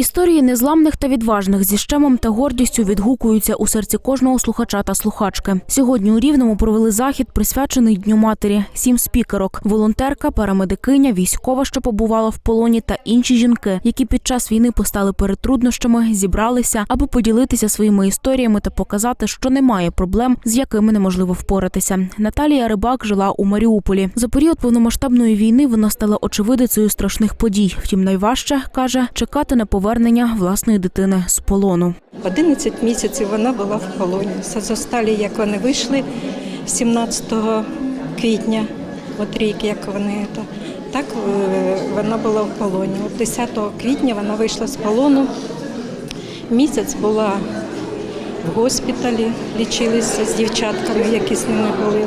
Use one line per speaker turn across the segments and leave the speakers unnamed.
Історії незламних та відважних зі щемом та гордістю відгукуються у серці кожного слухача та слухачки. Сьогодні у Рівному провели захід, присвячений Дню матері. Сім спікерок, волонтерка, парамедикиня, військова, що побувала в полоні, та інші жінки, які під час війни постали перед труднощами, зібралися, аби поділитися своїми історіями та показати, що немає проблем, з якими неможливо впоратися. Наталія Рибак жила у Маріуполі. За період повномасштабної війни вона стала очевидицею страшних подій. Втім, найважче каже чекати на повернення власної дитини з полону.
11 місяців вона була в полоні. З як вони вийшли 17 квітня, от рік, як вони то, так е, вона була в полоні. 10 квітня вона вийшла з полону. Місяць була в госпіталі, лічилися з дівчатками, які з ними були,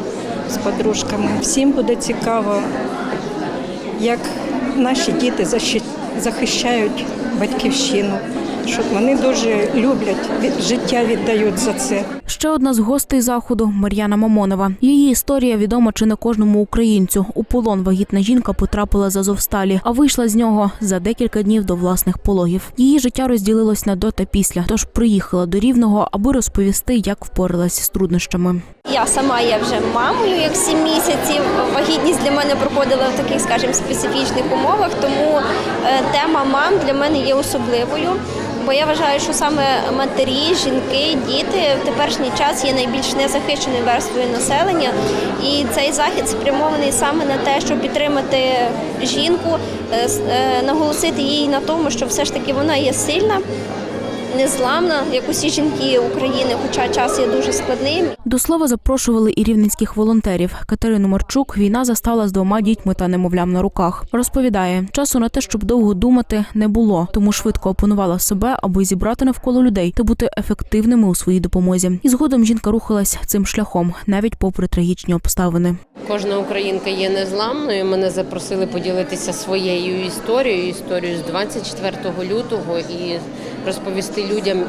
з подружками. Всім буде цікаво, як наші діти захищають батьківщину, що вони дуже люблять, від- життя віддають за це.
Ще одна з гостей заходу Мар'яна Мамонова. Її історія відома чи не кожному українцю. У полон вагітна жінка потрапила з Азовсталі, а вийшла з нього за декілька днів до власних пологів. Її життя розділилось на до та після, тож приїхала до рівного, аби розповісти, як впоралась з труднощами.
Я сама є вже мамою, як 7 місяців. Вагітність для мене проходила в таких, скажімо, специфічних умовах, тому е, тема мам для мене є особливою. Бо я вважаю, що саме матері, жінки, діти в теперішній час є найбільш незахищеною верствою населення. І цей захід спрямований саме на те, щоб підтримати жінку, е, е, наголосити їй на тому, що все ж таки вона є сильна, незламна, як усі жінки України, хоча час є дуже складним.
До слова запрошували і рівненських волонтерів. Катерину Марчук війна застала з двома дітьми та немовлям на руках. Розповідає, часу на те, щоб довго думати, не було, тому швидко опанувала себе, аби зібрати навколо людей та бути ефективними у своїй допомозі. І згодом жінка рухалась цим шляхом, навіть попри трагічні обставини.
Кожна українка є незламною. Мене запросили поділитися своєю історією, історією з 24 лютого і розповісти людям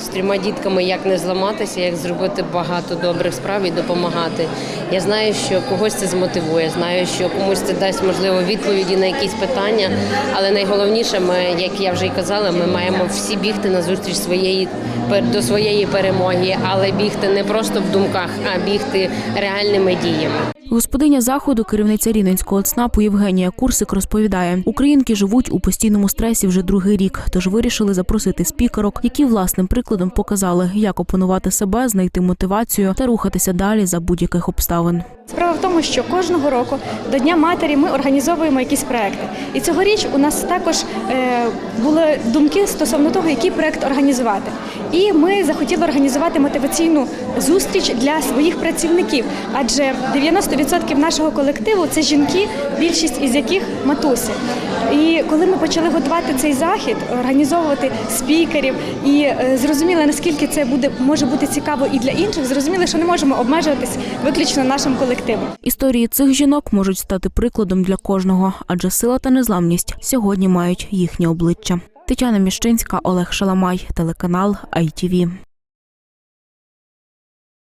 з трьома дітками, як не зламатися, як зробити багато добрих справ і допомагати. Я знаю, що когось це змотивує, знаю, що комусь це дасть можливо відповіді на якісь питання. Але найголовніше, ми, як я вже й казала, ми маємо всі бігти на зустріч своєї до своєї перемоги, але бігти не просто в думках, а бігти реальними діями.
Господиня заходу, керівниця Рівненського ЦНАПу Євгенія Курсик розповідає: українки живуть у постійному стресі вже другий рік, тож вирішили запросити спікерок, які власним прикладом показали, як опанувати себе, знайти мотивацію та рухатися далі за будь-яких обставин.
Справа в тому, що кожного року до Дня матері ми організовуємо якісь проекти. І цьогоріч у нас також е, були думки стосовно того, який проект організувати. І ми захотіли організувати мотиваційну зустріч для своїх працівників, адже 90% нашого колективу це жінки, більшість із яких матусі. І коли ми почали готувати цей захід, організовувати спікерів і е, зрозуміли, наскільки це буде може бути цікаво і для інших, зрозуміли, що не можемо обмежуватись виключно нашим колективом.
Історії цих жінок можуть стати прикладом для кожного, адже сила та незламність сьогодні мають їхнє обличчя. Тетяна Міщинська, Олег Шаламай, телеканал ITV.